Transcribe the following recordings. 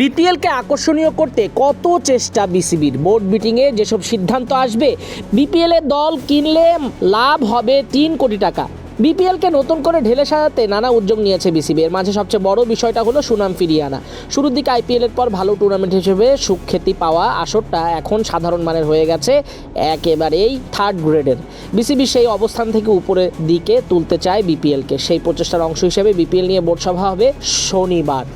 বিপিএলকে আকর্ষণীয় করতে কত চেষ্টা বিসিবির? বোর্ড মিটিংয়ে যেসব সিদ্ধান্ত আসবে, বিপিএল এর দল কিনলে লাভ হবে তিন কোটি টাকা। বিপিএলকে নতুন করে ঢেলে সাজাতে নানা উদ্যোগ নিয়েছে বিসিবি। এর মাঝে সবচেয়ে বড় বিষয়টা হলো সুনাম ফিরিয়ে আনা। শুরুর দিকে আইপিএল এর পর ভালো টুর্নামেন্ট হিসেবে সুখ্যাতি পাওয়া আসরটা এখন সাধারণ মানের হয়ে গেছে একেবারেই থার্ড গ্রেডের বিসিবি সেই অবস্থান থেকে উপরের দিকে তুলতে চায় বিপিএলকে। সেই প্রচেষ্টার অংশ হিসেবে বিপিএল নিয়ে বোর্ড সভা হবে শনিবার।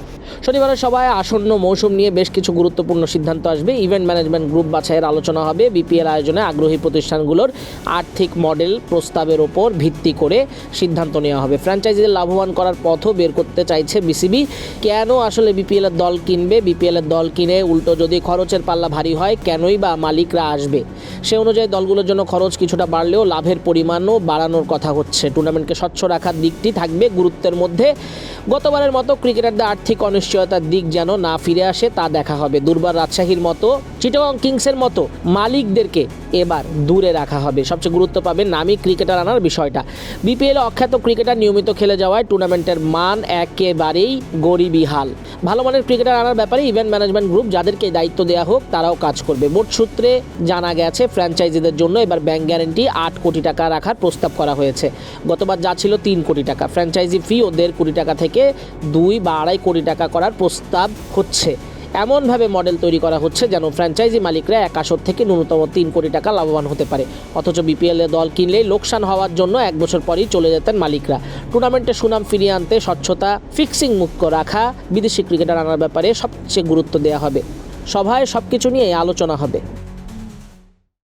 শনিবারের সভায় আসন্ন মৌসুম নিয়ে বেশ কিছু গুরুত্বপূর্ণ সিদ্ধান্ত আসবে। ইভেন্ট ম্যানেজমেন্ট গ্রুপ বাছাইয়ের আলোচনা হবে। বিপিএল আয়োজনে আগ্রহী প্রতিষ্ঠানগুলোর আর্থিক মডেল প্রস্তাবের ওপর ভিত্তি করে সিদ্ধান্ত নেওয়া হবে। ফ্র্যাঞ্চাইজিদের লাভবান করার পথও বের করতে চাইছে বিসিবি। কেন আসলে বিপিএলের দল কিনবে? বিপিএলের দল কিনে উল্টো যদি খরচের পাল্লা ভারী হয়, কেনই বা মালিকরা আসবে? সে অনুযায়ী দলগুলোর জন্য খরচ কিছুটা বাড়লেও লাভের পরিমাণও বাড়ানোর কথা হচ্ছে। টুর্নামেন্টকে স্বচ্ছ রাখার দিকটি থাকবে গুরুত্বের মধ্যে। গতবারের মতো ক্রিকেটারদের আর্থিক অনিশ্চয়তার দিক যেন না ফিরে আসে, তা দেখা হবে। দুর্বার রাজশাহীর মতো, চিটাগং কিংসের মতো মালিকদেরকে এবার দূরে রাখা হবে। সবচেয়ে গুরুত্ব পাবে নামি ক্রিকেটার আনার বিষয়টা। বিপিএল অখ্যাত ক্রিকেটার নিয়মিত খেলে যাওয়ায় টুর্নামেন্টের মান একেবারেই গরিবী হাল। ভালো মানের ক্রিকেটার আনার ব্যাপারে ইভেন্ট ম্যানেজমেন্ট গ্রুপ যাদেরকে দায়িত্ব দেওয়া হোক, তারাও কাজ করবে। বোর্ড সূত্রে জানা গেছে ফ্র্যাঞ্চাইজিদের জন্য এবার ব্যাংক গ্যারেন্টি আট কোটি টাকা রাখার প্রস্তাব করা হয়েছে। গতবার যা ছিল তিন কোটি টাকা। ফ্র্যাঞ্চাইজি ফি ও দেড় কোটি টাকা থেকে দুই বা আড়াই কোটি টাকা করার প্রস্তাব হচ্ছে। এমনভাবে মডেল তৈরি করা হচ্ছে যেন ফ্র্যাঞ্চাইজি মালিকরা এক আসর থেকে ন্যূনতম তিন কোটি টাকা লাভবান হতে পারে। অথচ বিপিএল দল কিনলেই লোকসান হওয়ার জন্য এক বছর পরেই চলে যেতেন মালিকরা। টুর্নামেন্টে সুনাম ফিরিয়ে আনতে স্বচ্ছতা, ফিক্সিং মুক্ত রাখা, বিদেশি ক্রিকেটার আনার ব্যাপারে সবচেয়ে গুরুত্ব দেওয়া হবে। সভায় সব কিছু নিয়ে আলোচনা হবে।